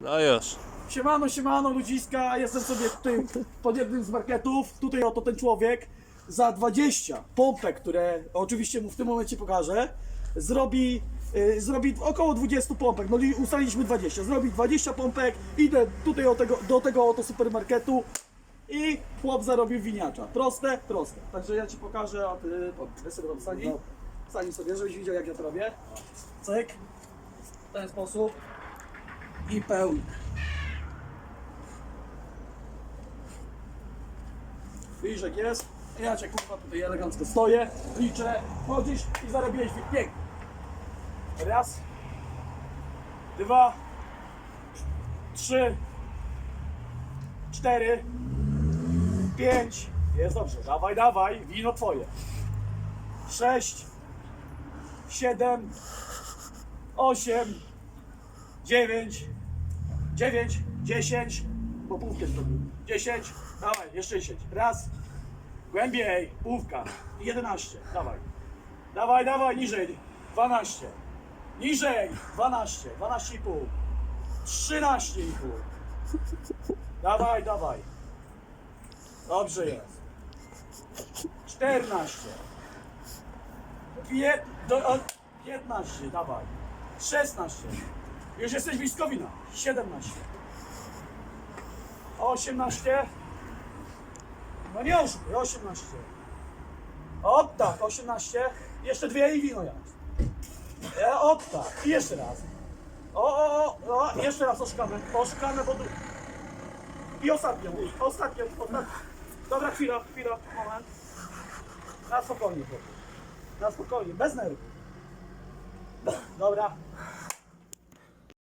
No już. Siemano, siemano ludziska, jestem sobie tutaj pod jednym z marketów, tutaj oto ten człowiek za 20 pompek, które oczywiście mu w tym momencie pokażę, zrobi, y, zrobi około 20 pompek, no li- ustaliliśmy 20, zrobi 20 pompek, idę tutaj do tego, do tego oto supermarketu i chłop zarobił winiacza. Proste, proste. Także ja Ci pokażę, a Ty sobie tam wstani, wstani sobie, żebyś widział jak ja to robię. Cyk, w ten sposób i. Widzisz jak jest? Ja cię kurwa tutaj elegancko stoję, liczę, chodzisz i zarobiłeś pięknie. Raz, dwa, trzy, cztery, pięć. Jest dobrze, dawaj, dawaj, wino twoje. Sześć, siedem, osiem, dziewięć, dziewięć, dziesięć, bo półkę zrobił. Dziesięć, dawaj, jeszcze dziesięć. Raz, głębiej, półka, jedenaście, dawaj. Dawaj, dawaj, niżej, dwanaście. Niżej, dwanaście, dwanaście i pół. Trzynaście i pół. Dawaj, dawaj. Dobrze jest. Czternaście. Pię, do, o, 15, dawaj. 16. Już jesteś blisko wina. 17. 18. No nie oszukuj, 18. O tak, 18. Jeszcze dwie i wino jest. E, o tak. I jeszcze raz. O, o, o, o, jeszcze raz oszukamy. Oszukamy, bo tu... I ostatnią, ostatnią, ostatnią. Dobra, chwila, chwila, moment. Na spokojnie, chłopie. Na spokojnie, bez nerwów. Dobra,